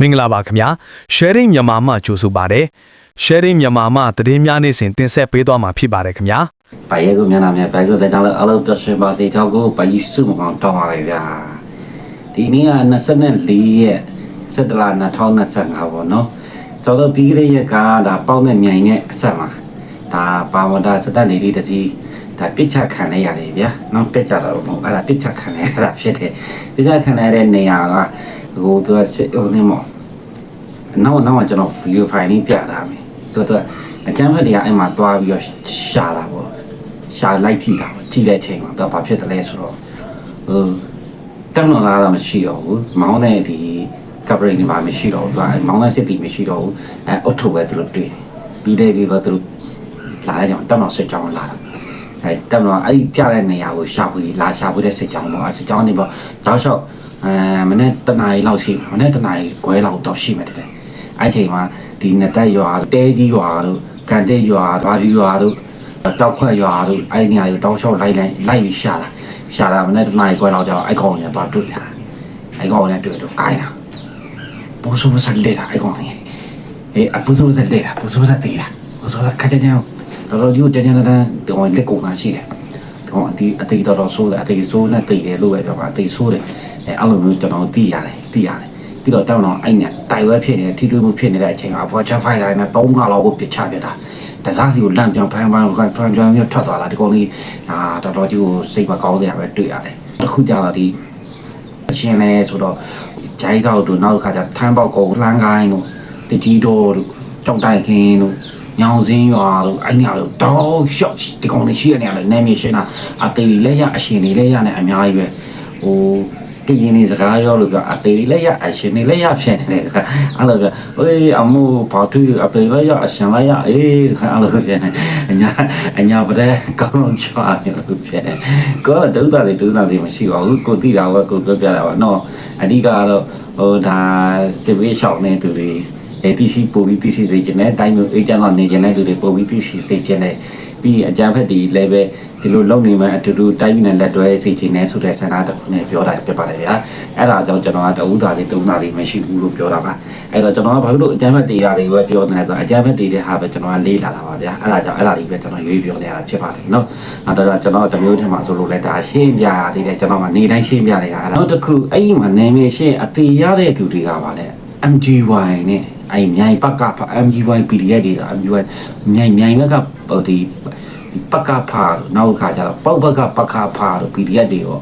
မင်္ဂလာပါခင်ဗျာ sharing မြန်မာမှကြိုဆိုပါတယ် sharing မြန်မာမှသတင်းများနေ့စဉ်တင်ဆက်ပေးသွားမှာဖြစ်ပါတယ်ခင်ဗျာပါရဲကိုမြန်လာမြန်ပဲဆိုတဲ့ကြောင့်လည်းအလုပ်ပြရှင်ပါသေးတော့ကိုပါကြီးစုမကောင်တောင်းပါလေဗျာဒီနေ့က24ရက်17လ2025ပေါ့နော်ကျွန်တော်ပြီးခဲ့တဲ့ရက်ကဒါပေါက်နဲ့မြိုင်နဲ့အဆက်မှာဒါပါဝတာစတက်လေးလေးတစ်စီးဒါပစ်ချခံလိုက်ရတယ်ဗျာနော်ပစ်ချတာတော့မဟုတ်အဲ့ဒါပစ်ချခံလိုက်ရတာဖြစ်တယ်ပစ်ချခံရတဲ့နေရာကဟိုသူကဟိုနေမော နောက်နောက်ကကျွန်တော် video file လေးပြတာမယ်သူကအကျန်းဖက်တွေကအဲ့မှာတွားပြီးတော့ရှာတာပေါ့ရှာလိုက်ကြည့်တာပေါ့ကြည့်တဲ့အချိန်မှာတော့ဘာဖြစ်တယ်လဲဆိုတော့ဟိုတက်တော့လာတာမရှိတော့ဘူးမောင်းတဲ့ဒီကပရိနေမှာမရှိတော့ဘူးသူကအဲ့မောင်းတဲ့စစ်တီမရှိတော့ဘူးအဲအုတ်ထုတ်ပဲသူတို့တွေ့တယ်ပြီးတဲ့ပြီးတော့သူတို့လာကြအောင်တက်တော့စစ်ကြောင်းလာတာအဲတက်တော့အဲ့ဒီကြားတဲ့နေရာကိုရှာဖွေလာရှာဖွေတဲ့စစ်ကြောင်းပေါ့အဲစစ်ကြောင်းနေပေါ့တောက်လျှောက်အဲမနေ့တနားရီလောက်ရှိမနေ့တနားရီခွဲလောက်တော့ရှိမှတယ်တဲ့ အဲ့ချိန်မှာဒီနတက်ရွာတဲကြီးရွာတို့ကန်တဲ့ရွာဘာဒီရွာတို့တောက်ခွက်ရွာတို့အဲ့ဒီနေရာကိုတောက်လျှောက်လိုက်လိုက်လိုက်ပြီးရှာတာရှာတာမနေ့တနားရီခွဲလောက်ကျတော့အဲ့ကောင်ကြီးသွားတွေ့တာအဲ့ကောင်နဲ့တွေ့တော့ကိုင်းတာပိုးဆိုးစလက်တာအဲ့ကောင်ကြီးအေးအပူဆိုးစလက်တာပူဆိုးစသေးတာပူဆိုးစခက်ကြတယ်တော့တော့ယူတန်းတန်းတန်းဒီကောင်လက်ကုန်တာရှိတယ်တော့အတီအတီတော်တော်ဆိုးတယ်အတီဆိုးနဲ့တိတ်တယ်လို့ပဲပြောပါအတီဆိုးတယ်အဲအဲ့လိုမျိုးကျွန်တော်သိရတယ်သိရတယ် ပြီးတော့တောင်းတော့အဲ့နဲ့တိုင်ဝဲဖြစ်နေထိတွေ့မှုဖြစ်နေတဲ့အချိန်မှာ Fortune Fighter နဲ့၃ခါလောက်ကိုပစ်ချပြတာတစားစီကိုလန့်ပြောင်းဖမ်းဖမ်းဖမ်းဖမ်းဖမ်းမျိုးထွက်သွားတာဒီကောင်လေးအာတော်တော်ကြီးကိုစိတ်မကောင်းစရာပဲတွေ့ရတယ်အခုကြတော့ဒီအရှင်လဲဆိုတော့ဂျိုင်းသောက်တို့နောက်တစ်ခါကျထမ်းပေါက်ကိုလှမ်းကိုင်းတို့တကြီးတော်တို့ကြောက်တိုက်ခင်းတို့ညောင်စင်းရွာတို့အဲ့ညတို့တောက်လျှော့ဒီကောင်လေးရှိရနေရတယ်နာမည်ရှင်းတာအသေးလေးလည်းရအရှင်လေးလည်းရနေအများကြီးပဲဟို တရင်နေစကားပြောလို့ပြောအသေးလေးလည်းရအရှင်လေးလည်းရဖြစ်နေတယ်အဲ့လိုပြောဟေးအမှုဘာသူအသေးလည်းရအရှင်လည်းရအေးအဲ့လိုဖြစ်နေအညာအညာပတဲ့ကောင်းချွာနေလို့ဖြစ်နေကိုယ်တော့ဒုတာတွေဒုတာတွေမရှိပါဘူးကိုသိတာပဲကိုပြောပြတာပါနော်အဓိကတော့ဟိုဒါစစ်ဝေးရှောင်းနေသူတွေ အဲတီစီပိုပြီးတီစီသိကျင်တယ်တိုင်းမျိုးအေဂျင့်ကနေကျင်တဲ့သူတွေပိုပြီးတီစီသိကျင်တယ်ပြီးအကြမ်းဖက်ဒီလည်းပဲဒီလိုလုံနေမှအတူတူတိုင်းပြည်နဲ့လက်တွဲစီချင်နေဆိုတဲ့ဆန္ဒတစ်ခုနဲ့ပြောတာပြပါတယ်ဗျာအဲ့ဒါကြောင့်ကျွန်တော်ကတဦးသားလေးတုံးသားလေးမရှိဘူးလို့ပြောတာပါအဲ့တော့ကျွန်တော်ကဘာလို့အကြမ်းဖက်တရားတွေပဲပြောနေလဲဆိုတော့အကြမ်းဖက်တွေတဲ့ဟာပဲကျွန်တော်ကလေးလာတာပါဗျာအဲ့ဒါကြောင့်အဲ့ဒါလေးပဲကျွန်တော်ရွေးပြောနေရတာဖြစ်ပါတယ်နော်အဲ့တော့ကျွန်တော်တမျိုးထဲမှာဆိုလို့လဲဒါရှင်းပြရသေးတယ်ကျွန်တော်ကနေတိုင်းရှင်းပြနေတာအဲ့နောက်တစ်ခုအဲ့ဒီမှာနာမည်ရှင်းအသေးရတဲ့သူတွေကပါလဲ MGY နဲ့ အဲ့မြိုင်ပကဖ MGY PDF တွေက MGY မြိုင်မြိုင်ဘက်ကဟိုဒီပကဖနောက်ခါကျတော့ပောက်ဘက်ကပကဖတို့ PDF တွေရော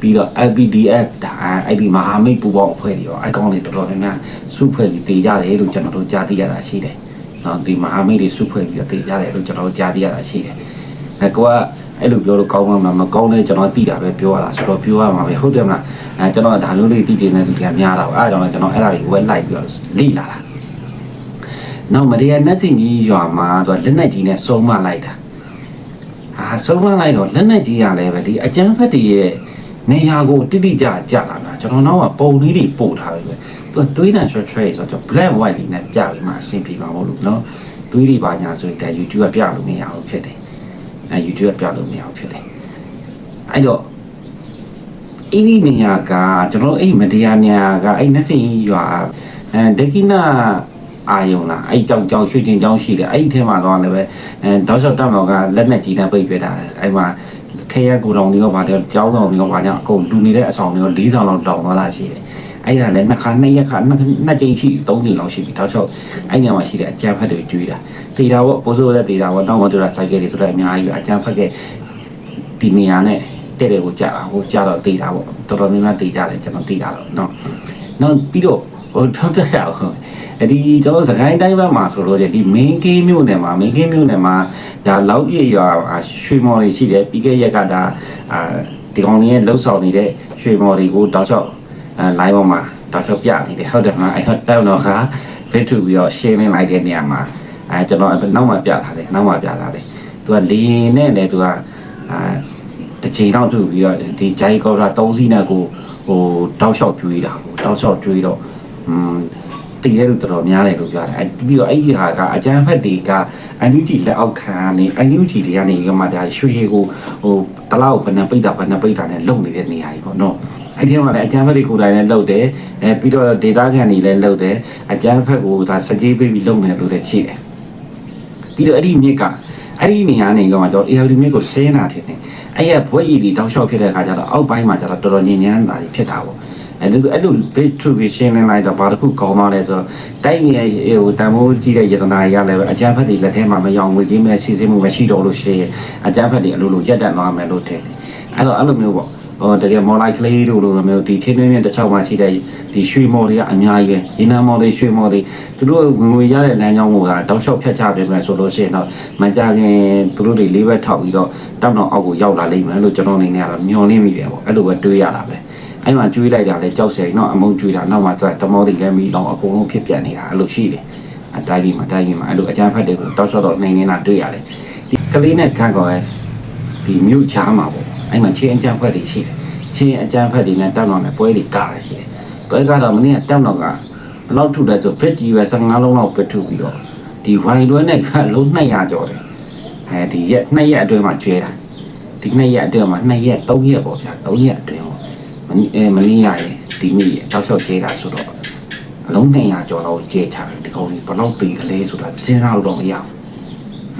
ပြီးတော့ LPDF ဒါအဲ့ဒီမဟာမိတ်ပူပေါင်းအဖွဲ့တွေရောအကောင့်တွေတော်တော်များများစုဖွဲ့ပြီးတည်ကြတယ်လို့ကျွန်တော်တို့ကြားသိရတာရှိတယ်။နော်ဒီမဟာမိတ်တွေစုဖွဲ့ပြီးတော့တည်ကြတယ်လို့ကျွန်တော်တို့ကြားသိရတာရှိတယ်။အဲကွာအဲ့လိုပြောလို့ကောင်းမှမကောင်းတဲ့ကျွန်တော်သိတာပဲပြောရတာဆိုတော့ပြောရမှာပဲဟုတ်တယ်မလားအဲကျွန်တော်ဒါမျိုးလေးသိတယ်နဲ့သူကများတာပါအဲဒါကြောင့်ကျွန်တော်အဲ့ဒါတွေဝက်လိုက်ပြီးတော့လိလာတာ နောက်မရေနတ်စင်ကြီးရွာမှာသူကလက်နက်ကြီးနဲ့စုံမလိုက်တာဟာစုံမလိုက်တော့လက်နက်ကြီးရလဲပဲဒီအကျန်းဖက်တွေရဲ့နေရာကိုတိတိကျကျလာတာကျွန်တော်တော့ပုံလေးတွေပို့ထားပြီပဲသူကတွေးနေဆွဲဆွဲဆိုတော့ black white လေးနဲ့ပြပြီးမှအဆင်ပြေပါမို့လို့နော်တွေးတွေပါညာဆိုရင်ဒါ YouTube ကပြလို့မရဘူးဖြစ်တယ်အဲ YouTube ကပြလို့မရဘူးဖြစ်တယ်အဲ့တော့အဲ့ဒီနေရာကကျွန်တော်တို့အဲ့မတရားနေရာကအဲ့နက်စင်ကြီးရွာအဲဒကိနာ အာယုံလားအဲ့ကြောင်ကြောင်ရွှေတင်ကြောင်ရှိတယ်အဲ့ဒီထဲမှာတော့လည်းပဲအဲတောက်လျှောက်တက်မော်ကလက်နဲ့ကြီးနဲ့ပိတ်ပြထားတယ်အဲ့မှာခဲရကိုတော်တွေကပါတယ်ကြောင်းတော်တွေကပါညာအကုန်လူနေတဲ့အဆောင်တွေက၄ဆောင်လောက်တောင်သွားလာရှိတယ်အဲ့ဒါလည်းနှစ်ခါနှစ်ရက်ခါနှစ်ကြိမ်ရှိသုံးကြိမ်လောက်ရှိပြီတောက်လျှောက်အဲ့ညမှာရှိတဲ့အကြံဖက်တွေကျွေးတာဒေတာပေါ့ပိုးစိုးတဲ့ဒေတာပေါ့တောင်းမတူတာစိုက်ကလေးဆိုတော့အများကြီးအကြံဖက်ကဒီနေရာနဲ့တဲ့တဲ့ကိုကြာဟိုကြာတော့ဒေတာပေါ့တော်တော်များများဒေတာလည်းကျွန်တော်ဒေတာတော့နော်နောက်ပြီးတော့ဟိုထောက်ပြရအောင် ဒီကျွန်တော်စကိုင်းတိုင်းဘက်မှာဆိုလို့ဒီ main game မြို့နယ်မှာ main game မြို့နယ်မှာဒါလောက်ပြည့်ရွာရွှေမော်တွေရှိတယ်ပြီးခဲ့ရက်ကဒါအာဒီကောင်လေးရဲ့လှုပ်ဆောင်နေတဲ့ရွှေမော်တွေကိုတောက်လျှောက်အဲ live ပေါ်မှာတောက်လျှောက်ပြနေတယ်ဟုတ်တယ်မလားအဲ့တော့တောက်တော့ခါ fit to ပြီးတော့ share နေလိုက်တဲ့နေရာမှာအဲကျွန်တော်နောက်မှပြထားတယ်နောက်မှပြထားတယ်သူကလေနဲ့လည်းသူကအာတစ်ချိန်တော့သူ့ပြီးတော့ဒီဂျိုင်းကော်ရာ၃စီးနဲ့ကိုဟိုတောက်လျှောက်ကျွေးတာကိုတောက်လျှောက်ကျွေးတော့อืม တည်တဲ့လူတော်တော်များတယ်လို့ပြောတယ်အဲပြီးတော့အဲ့ဒီဟာကအကျန်းဖက်တွေကအန်ယူဂျီလက်အောက်ခံနေအန်ယူဂျီတွေကနေကမှဒါရွှေကိုဟိုတလောက်ဘယ်နှပိတ်တာဘယ်နှပိတ်တာနဲ့လုံနေတဲ့နေရာကြီးပေါ့နော်အဲအဲ့ဒီမှာလည်းအကျန်းဖက်တွေကိုယ်တိုင်လည်းလုပ်တယ်အဲပြီးတော့ဒေတာခံတွေလည်းလုပ်တယ်အကျန်းဖက်ကိုဒါစကြေးပေးပြီးလုပ်နေလို့လည်းရှိတယ်ပြီးတော့အဲ့ဒီမြစ်ကအဲ့ဒီနေရာနေတော့ကျွန်တော် ALD မြစ်ကိုဆင်းတာတယ်အဲ့ရဘွက်ရည်ဒီတောက်လျှောက်ဖြစ်တဲ့အခါကျတော့အောက်ပိုင်းမှာကျတော့တော်တော်ညင်ညမ်းတာဖြစ်တာပေါ့ အဲ့လိုအဲ့လို distribution နဲ့လိုက်တော့ဘာတစ်ခုကောင်းသွားလဲဆိုတော့တိုက်ငယ်ဟိုတန်ဖိုးကြီးတဲ့ယတနာရလည်းပဲအကျန်းဖက်တွေလက်ထဲမှာမယောင်ငွေကြီးမဲ့စီစဉ်မှုမရှိတော့လို့ရှိရင်အကျန်းဖက်တွေအလိုလိုရက်တက်သွားမယ်လို့ထင်တယ်အဲ့တော့အဲ့လိုမျိုးပေါ့ဟိုတကယ်မော်လိုက်ကလေးတို့လိုမျိုးဒီချင်းတွင်းမြတစ်ချောင်းမှရှိတဲ့ဒီရွှေမော်တွေကအများကြီးပဲရေနံမော်တွေရွှေမော်တွေသူတို့ငွေရတဲ့လမ်းကြောင်းကိုကတောက်လျှောက်ဖြတ်ချပေးမယ်ဆိုလို့ရှိရင်တော့မကြခင်သူတို့တွေလေးဘက်ထောက်ပြီးတော့တောက်တော့အောက်ကိုရောက်လာလိမ့်မယ်လို့ကျွန်တော်အနေနဲ့ကတော့မျှော်လင့်မိတယ်ပေါ့အဲ့လိုပဲတွေးရတာပဲ အဲ့မှာကျွေးလိုက်တာလဲကြောက်စရာနော်အမုန်းကျွေးတာနောက်မှကျတမောတွေလည်းမိတော့အကုန်လုံးဖြစ်ပြနေတာအဲ့လိုရှိတယ်အတိုင်းပြီးမှတိုင်းပြီးမှအဲ့လိုအကြမ်းဖက်တွေကိုတောက်လျှောက်တော့နေနေတာတွေ့ရတယ်ဒီကလေးနဲ့ခန့်ကောရဲ့ဒီမြို့ချားမှာပေါ့အဲ့မှာချင်းအကြမ်းဖက်တွေရှိတယ်ချင်းအကြမ်းဖက်တွေနဲ့တောက်တော့နဲ့ပွဲတွေကတာရှိတယ်ပွဲကတော့မနေ့ကတောက်တော့ကဘယ်လောက်ထုလဲဆို50ရွယ်15လုံးလောက်ပဲထုပြီးတော့ဒီဝိုင်လွဲနဲ့ကလုံး200ကျော်တယ်အဲဒီရက်2ရက်အတွင်းမှာကျွဲတာဒီ2ရက်အတွင်းမှာ2ရက်3ရက်ပေါ့ဗျာ3ရက်အတွင်းပေါ့ မနေ့အဲမနေ့ရယ်ဒီနေ့ရတောက်လျှောက်ကျွဲတာဆိုတော့အလုံး200ကျော်လောက်ကျွဲချတယ်ဒီကောင်ကြီးဘယ်လောက်သေးကလေးဆိုတာစဉ်းစားလို့တော့မရဘူး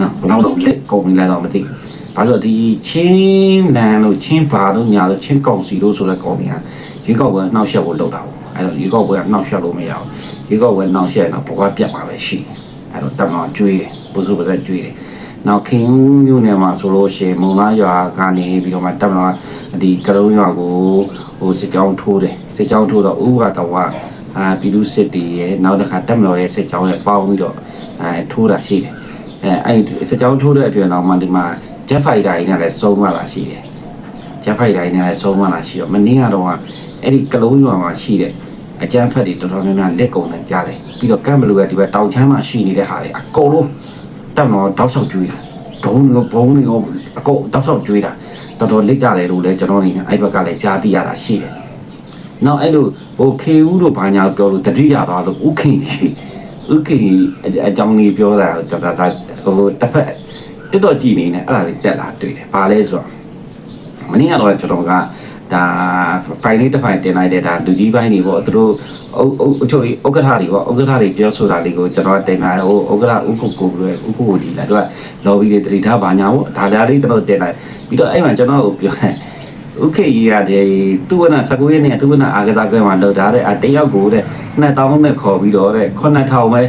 နော်ဘယ်လောက်တော့လက်ကုန်နေလဲတော့မသိဘူးဘာလို့ဒီချင်းလန်လို့ချင်းဘာလို့ညာလို့ချင်းကောင်စီလို့ဆိုတဲ့ကောင်တွေကရေကောက်ပွဲနှောက်ယှက်ကိုလောက်တာပေါ့အဲ့တော့ရေကောက်ပွဲကနှောက်ယှက်လို့မရဘူးရေကောက်ပွဲနှောက်ယှက်တော့ဘဝပြတ်မှာပဲရှိတယ်အဲ့တော့တက်မှာကျွေးတယ်ပူစုပါသက်ကျွေးတယ် နောက်ခင်မျိုးနယ်မှာဆိုလို့ရှိရင်မုံလားရွာကနေပြီးတော့မှတက်မှာဒီကရုံးရွာကိုဟိုစစ်ကြောင်းထိုးတယ်စစ်ကြောင်းထိုးတော့ဥပကတော့ကအာပြည်သူစစ်တီရဲ့နောက်တစ်ခါတက်မတော်ရဲ့စစ်ကြောင်းရဲ့ပေါင်းပြီးတော့အဲထိုးတာရှိတယ်အဲအဲ့စစ်ကြောင်းထိုးတဲ့အပြင်တော့မှဒီမှာ jet fighter ကြီးနဲ့လည်းစုံမလာရှိတယ် jet fighter ကြီးနဲ့လည်းစုံမလာရှိတော့မနေ့ကတော့အဲ့ဒီကလုံးရွာမှာရှိတဲ့အကြမ်းဖက်တွေတော်တော်များများလက်ကုံနဲ့ကြားတယ်ပြီးတော့ကမ်ဘလူကဒီဘက်တောင်ချမ်းမှာရှိနေတဲ့ဟာတွေအကုန်လုံး တက်တော့တောက်ဆောက်ကျွေးတာဒုံးကဘုံတွေကအကုန်တောက်ဆောက်ကျွေးတာတော်တော်လက်ကြတယ်လို့လည်းကျွန်တော်နေအဲ့ဘက်ကလည်းကြားသိရတာရှိတယ်နောက်အဲ့လိုဟိုခေဦးတို့ဘာညာပြောလို့တတိယသွားလို့ဥခင်ကြီးဥခင်ကြီးအကြောင်းလေးပြောတာတော်တော်ဟိုတစ်ဖက်တက်တော့ကြည်နေနဲ့အဲ့ဒါလေးတက်လာတွေ့တယ်ဘာလဲဆိုတော့မနေ့ကတော့ကျွန်တော်က ဒါဖိုင်လေးတစ်ဖိုင်တင်လိုက်တဲ့ဒါလူကြီးပိုင်းတွေပေါ့သူတို့အုပ်အုပ်အချို့ဥက္ကဋ္ဌတွေပေါ့ဥက္ကဋ္ဌတွေပြောဆိုတာလေးကိုကျွန်တော်တင်လာဟိုဥက္ကဋ္ဌဥက္ကုကိုလည်းဥက္ကုကိုကြည်လာသူကလော်ဘီတွေတတိထားဘာညာပေါ့ဒါဒါလေးကျွန်တော်တင်လိုက်ပြီးတော့အဲ့မှာကျွန်တော်ကိုပြောတယ်ဥက္ခေကြီးရတယ်သူကနာ19ရက်နဲ့သူကနာအာကစားကွဲမှာလောက်ထားတဲ့အတယောက်ကိုတဲ့2000နဲ့ခေါ်ပြီးတော့တဲ့9000ပဲ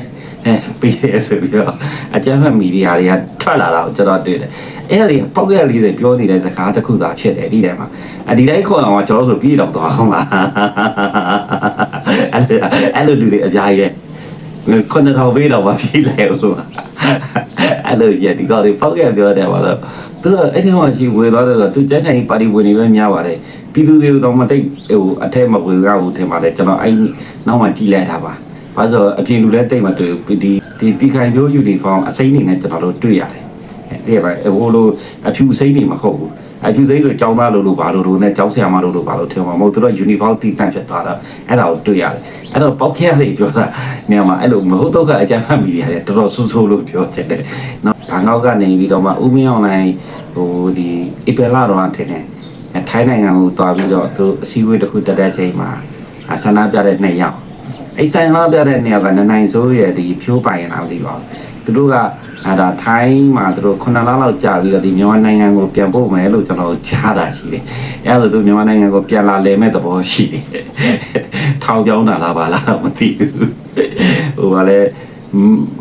အဲပြီးရဆိုပြီးတော့အကြမ်းဖက်မီဒီယာတွေကထွက်လာတာကိုကျွန်တော်တွေ့တယ် အဲ့ဒါလေးပေါက်ရက်လေးတွေပြောနေတဲ့စကားတစ်ခုသာဖြစ်တယ်ဒီထဲမှာအဒီတိုင်းခေါ်တော့ကျွန်တော်ဆိုပြီးတော့သွားအောင်ပါအဲ့လိုအဲ့လိုလူတွေအများကြီးရဲ့ခုနထောင်ပေးတော့မကြည့်လိုက်ဘူးအဲ့လိုရဒီကောဒီပေါက်ရက်ပြောတယ်ပါတော့သူကအဲ့ဒီမှာရှိဝေသွားတယ်ဆိုသူကျန်းဆိုင်ပါတီဝင်တွေပဲများပါတယ်ပြည်သူတွေတော့မသိဟိုအထက်မဝေကြဘူးထင်ပါတယ်ကျွန်တော်အဲ့နောက်မှကြည့်လိုက်တာပါဘာလို့အပြင်လူလည်းတိတ်မတွေ့ဘူးဒီဒီပြည်ခိုင်မျိုးယူနီဖောင်းအစိမ့်နေနဲ့ကျွန်တော်တို့တွေ့ရတယ် အဲ့ဒီပါဟိုလိုအဖြူစိမ့်နေမဟုတ်ဘူးအဖြူစိမ့်ဆိုចောင်းသားလို့လို့ဘာလို့လို့နဲ့ចောင်းဆရာမလို့လို့ဘာလို့ထင်မှာမဟုတ်သူတို့ယူနီဖောင်းတီးတန့်ဖြစ်သွားတာအဲ့ဒါကိုတွေ့ရတယ်အဲ့တော့ပေါက်ခဲလေးပြောတာနေရာမှာအဲ့လိုမဟုတ်တော့ကအကြမ်းဖက်မီဒီယာတွေတော်တော်ဆူဆူလို့ပြောချင်တယ်နော်ဘာငေါက်ကနေပြီးတော့မှဦးမင်းအောင်နိုင်ဟိုဒီအပယ်လာတော့ထင်တယ်ထိုင်းနိုင်ငံကိုတွားပြီးတော့သူအစည်းအဝေးတစ်ခုတက်တဲ့ချိန်မှာဆန္ဒပြတဲ့နှစ်ယောက်အဲ့ဆိုင်လာပြတဲ့နှစ်ယောက်ကနနိုင်စိုးရဲ့ဒီဖြိုးပိုင်လာမသိပါဘူးသူတို့က အဲ့ဒါထိုင်းမှာသူတို့ခုနှစ်လလောက်ကြာပြီးတော့ဒီမြန်မာနိုင်ငံကိုပြန်ပို့မယ်လို့ကျွန်တော်ကြားတာရှိတယ်။အဲ့ဒါဆိုသူမြန်မာနိုင်ငံကိုပြန်လာလည်မဲ့သဘောရှိတယ်။ထောင်ပြောင်းတာလားပါလားတော့မသိဘူး။ဟိုကလည်း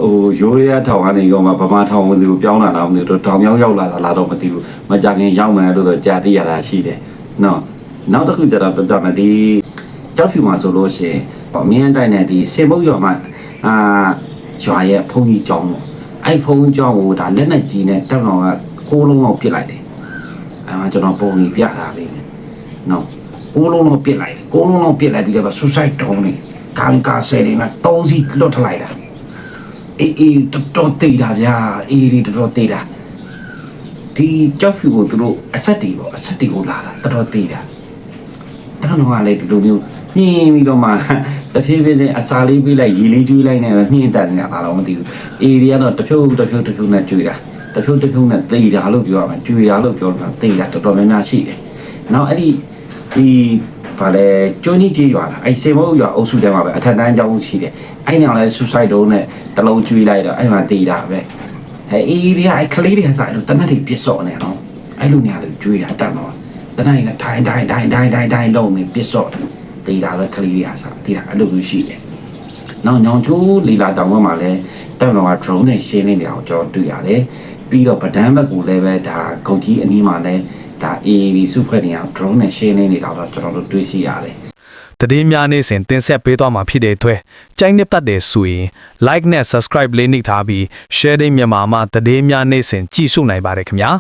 ဟိုရိုးရထောင်ကနေရောမှာဗမာထောင်ဝင်သူပြောင်းလာတာမသိဘူး။ထောင်ပြောင်းရောက်လာတာလားတော့မသိဘူး။မကြခင်ရောက်မယ်လို့တော့ကြားသိရတာရှိတယ်။နော်နောက်တစ်ခုကျတော့ပြပြမယ်ဒီကြောက်ဖြူမှာဆိုလို့ရှိရင်အမြင့်တိုင်းနဲ့ဒီစေဘုတ်ရွာမှာအာရွာရဲ့ဘုံကြီးကျောင်းပေါ့ အဲ့ဖုန်းကြောင်းကိုဒါလက်နဲ့ကြီးနဲ့တက်တော်ကကိုးလုံးလောက်ပြစ်လိုက်တယ်အဲမှာကျွန်တော်ပုံကြီးပြတာလေးနော်ကိုးလုံးလောက်ပြစ်လိုက်တယ်ကိုးလုံးလောက်ပြစ်လိုက်ပြီးတော့ suicide တောင်းနေခံကာဆယ်နေမှာတုံးစီလွတ်ထလိုက်တာအေးအေးတော်တော်တေးတာဗျာအေးအေးတော်တော်တေးတာဒီကြောက်ဖြူကိုသူတို့အဆက်တီပေါ့အဆက်တီကိုလာတာတော်တော်တေးတာတန်းတော့ကလည်းဒီလိုမျိုးညင်းပြီးတော့မှ တဖြည်းဖြည်းချင်းအစာလေးပေးလိုက်ရေလေးကျွေးလိုက်နေမှညှင်းတက်နေတာတော့မသိဘူးအေရီကတော့တစ်ဖြုတ်တစ်ဖြုတ်တစ်ဖြုတ်နဲ့ကျွေးတာတစ်ဖြုတ်တစ်ဖြုတ်နဲ့သေတာလို့ပြောရမှာကျွေးတာလို့ပြောတာသေတာတော်တော်များများရှိတယ်နောက်အဲ့ဒီဒီဗဘာလဲကျွန်းကြီးကြီးရွာလားအဲ့စေမုတ်ရွာအုပ်စုထဲမှာပဲအထက်တန်းကျောင်းရှိတယ်အဲ့ညောင်လဲ suicide တုံးနဲ့တလုံးကျွေးလိုက်တော့အဲ့မှာတည်တာပဲအဲ့အေးဒီအဲ့ကလေးတွေကစားလို့တနက်တွေပြစ်စော့နေအောင်အဲ့လိုညာလို့ကျွေးတာတတ်တော့တနက်ကဒိုင်းဒိုင်းဒိုင်းဒိုင်းဒိုင်းဒိုင်းလုံးနေပြစ်စော့တ ည်တာပဲကလေးတွေကစားတည်တာအဲ့လိုမျိုးရှိတယ်နောက်ညောင်ချိုးလီလာတောင်ဘက်မှာလဲတက်တော့က drone နဲ့ရှင်းနေတယ်အောင်ကျွန်တော်တွေ့ရတယ်ပြီးတော့ပဒန်းဘက်ကူလည်းပဲဒါကုန်ကြီးအနီးမှာလဲဒါ AAV စုဖွဲ့နေအောင် drone နဲ့ရှင်းနေနေတာတော့ကျွန်တော်တို့တွေ့ရှိရတယ်တည်င်းများနေ့စဉ်တင်ဆက်ပေးသွားမှာဖြစ်တဲ့အတွက်ကြိုက်နှစ်ပတ်တယ်ဆိုရင် like နဲ့ subscribe လေးနှိပ်ထားပြီး sharing မြန်မာမှာတည်င်းများနေ့စဉ်ကြည့်ရှုနိုင်ပါတယ်ခင်ဗျာ